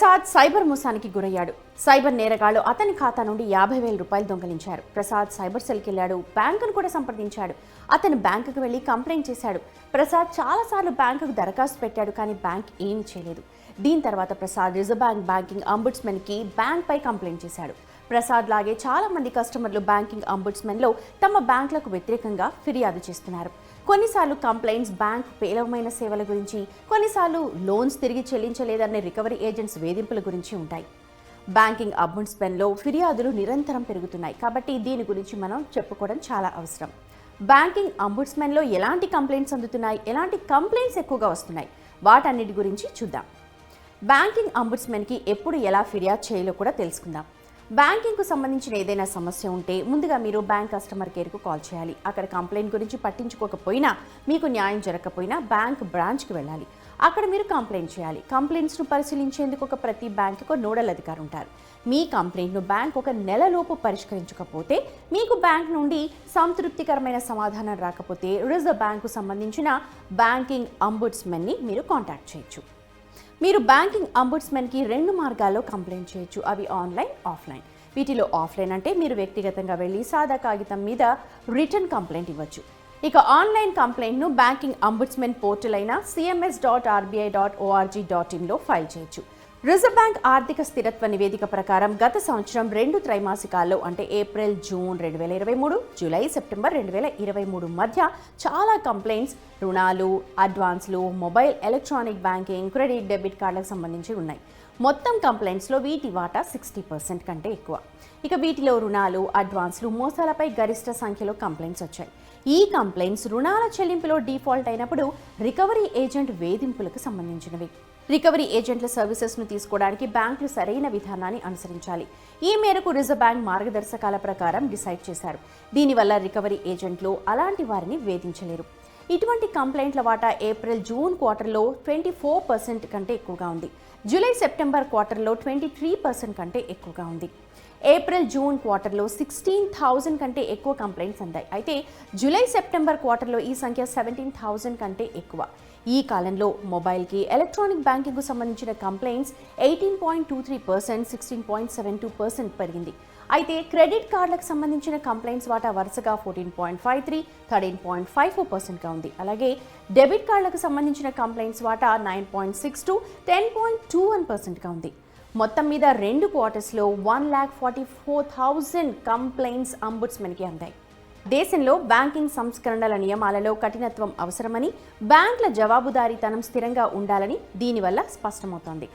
Prasad cyber మోసానికి గురయ్యాడు. Cyber నేరగాళ్ళు అతని ఖాతా నుండి యాభై వేల రూపాయలు దొంగలించారు. ప్రసాద్ సైబర్ సెల్కి వెళ్ళాడు. బ్యాంకును కూడా సంప్రదించాడు. అతను బ్యాంకుకు వెళ్ళి కంప్లైంట్ చేశాడు. ప్రసాద్ చాలాసార్లు బ్యాంకుకు దరఖాస్తు పెట్టాడు కానీ బ్యాంక్ ఏమీ చేయలేదు. దీని తర్వాత ప్రసాద్ రిజర్వ్ బ్యాంక్ బ్యాంకింగ్ అంబుడ్స్మెన్కి బ్యాంక్పై కంప్లైంట్ చేశాడు. ప్రసాద్ లాగే చాలా మంది కస్టమర్లు బ్యాంకింగ్ అంబుడ్స్మెన్లో తమ బ్యాంకులకు వ్యతిరేకంగా ఫిర్యాదు చేస్తున్నారు. కొన్నిసార్లు కంప్లైంట్స్ బ్యాంక్ పేలవమైన సేవల గురించి కొన్నిసార్లు లోన్స్ తిరిగి చెల్లించలేదనే రికవరీ ఏజెంట్స్ వేధింపుల గురించి ఉంటాయి. బ్యాంకింగ్ అంబుడ్స్మెన్లో ఫిర్యాదులు నిరంతరం పెరుగుతున్నాయి కాబట్టి దీని గురించి మనం చెప్పుకోవడం చాలా అవసరం. బ్యాంకింగ్ అంబుడ్స్మెన్లో ఎలాంటి కంప్లైంట్స్ అందుతున్నాయి ఎలాంటి కంప్లైంట్స్ ఎక్కువగా వస్తున్నాయి వాటన్నిటి గురించి చూద్దాం. బ్యాంకింగ్ అంబుడ్స్మెన్కి ఎప్పుడు ఎలా ఫిర్యాదు చేయాలో కూడా తెలుసుకుందాం. బ్యాంకింగ్కు సంబంధించిన ఏదైనా సమస్య ఉంటే ముందుగా మీరు బ్యాంక్ కస్టమర్ కేర్కు కాల్ చేయాలి. అక్కడ కంప్లైంట్ గురించి పట్టించుకోకపోయినా మీకు న్యాయం జరగకపోయినా బ్యాంక్ బ్రాంచ్కి వెళ్ళాలి. అక్కడ మీరు కంప్లైంట్ చేయాలి. కంప్లైంట్స్ను పరిశీలించేందుకు ఒక ప్రతి బ్యాంకుకు నోడల్ అధికారి ఉంటారు. మీ కంప్లైంట్ను బ్యాంక్ ఒక నెలలోపు పరిష్కరించకపోతే మీకు బ్యాంక్ నుండి సంతృప్తికరమైన సమాధానం రాకపోతే రిజర్వ్ బ్యాంకు సంబంధించిన బ్యాంకింగ్ అంబుడ్స్మెన్ని మీరు కాంటాక్ట్ చేయొచ్చు. మీరు బ్యాంకింగ్ అంబుడ్స్మెన్కి రెండు మార్గాల్లో కంప్లైంట్ చేయొచ్చు. అవి ఆన్లైన్ ఆఫ్లైన్. వీటిలో ఆఫ్లైన్ అంటే మీరు వ్యక్తిగతంగా వెళ్ళి సాదా కాగితం మీద రిటర్న్ కంప్లైంట్ ఇవ్వచ్చు. ఇక ఆన్లైన్ కంప్లైంట్ను బ్యాంకింగ్ అంబుడ్స్మెన్ పోర్టల్ అయిన CMS dot RBI dot ORG dot ఇన్లో file చేయొచ్చు. రిజర్వ్ బ్యాంక్ ఆర్థిక స్థిరత్వ నివేదిక ప్రకారం గత సంవత్సరం రెండు త్రైమాసికాల్లో అంటే ఏప్రిల్ జూన్ రెండు వేల ఇరవై మూడు జూలై సెప్టెంబర్ రెండు వేల ఇరవై మూడు మధ్య చాలా కంప్లైంట్స్ రుణాలు అడ్వాన్స్లు mobile electronic banking credit debit కార్డులకు సంబంధించి ఉన్నాయి. మొత్తం కంప్లైంట్స్లో వీటి వాటా సిక్స్టీ పర్సెంట్ కంటే ఎక్కువ. ఇక వీటిలో రుణాలు అడ్వాన్స్లు మోసాలపై గరిష్ట సంఖ్యలో కంప్లైంట్స్ వచ్చాయి. ఈ కంప్లైంట్స్ రుణాల చెల్లింపులో డిఫాల్ట్ అయినప్పుడు రికవరీ ఏజెంట్ వేధింపులకు సంబంధించినవి. రికవరీ ఏజెంట్ల సర్వీసెస్ను తీసుకోవడానికి బ్యాంకులు సరైన విధానాన్ని అనుసరించాలి. ఈ మేరకు రిజర్వ్ బ్యాంక్ మార్గదర్శకాల ప్రకారం డిసైడ్ చేశారు. దీనివల్ల రికవరీ ఏజెంట్లు అలాంటి వారిని వేధించలేరు. ఇటువంటి కంప్లైంట్ల వాటా ఏప్రిల్ జూన్ క్వార్టర్లో ట్వంటీ ఫోర్ పర్సెంట్ కంటే ఎక్కువగా ఉంది. జూలై సెప్టెంబర్ క్వార్టర్లో ట్వంటీ త్రీ పర్సెంట్ కంటే ఎక్కువగా ఉంది. ఏప్రిల్ జూన్ క్వార్టర్లో సిక్స్టీన్ థౌజండ్ కంటే ఎక్కువ కంప్లైంట్స్ అందాయి. అయితే జూలై సెప్టెంబర్ క్వార్టర్లో ఈ సంఖ్య సెవెంటీన్ థౌజండ్ కంటే ఎక్కువ. ఈ కాలంలో మొబైల్కి ఎలక్ట్రానిక్ బ్యాంకింగ్కు సంబంధించిన complaints eighteen point two three percent sixteen point seven two percent పెరిగింది. అయితే క్రెడిట్ కార్డులకు సంబంధించిన కంప్లైంట్స్ వాటా వరుసగా fourteen point five three thirteen point five four పర్సెంట్గా ఉంది. అలాగే డెబిట్ కార్డులకు సంబంధించిన కంప్లైంట్స్ వాటా nine point six two ten point two one పర్సెంట్గా ఉంది. మొత్తం మీద రెండు క్వార్టర్స్లో one lakh forty four thousand complaints అంబుడ్స్మెన్కి అందాయి. దేశంలో బ్యాంకింగ్ సంస్కరణల నియమాలలో కఠినత్వం అవసరమని బ్యాంకుల జవాబుదారీతనం స్థిరంగా ఉండాలని దీనివల్ల స్పష్టమవుతోంది.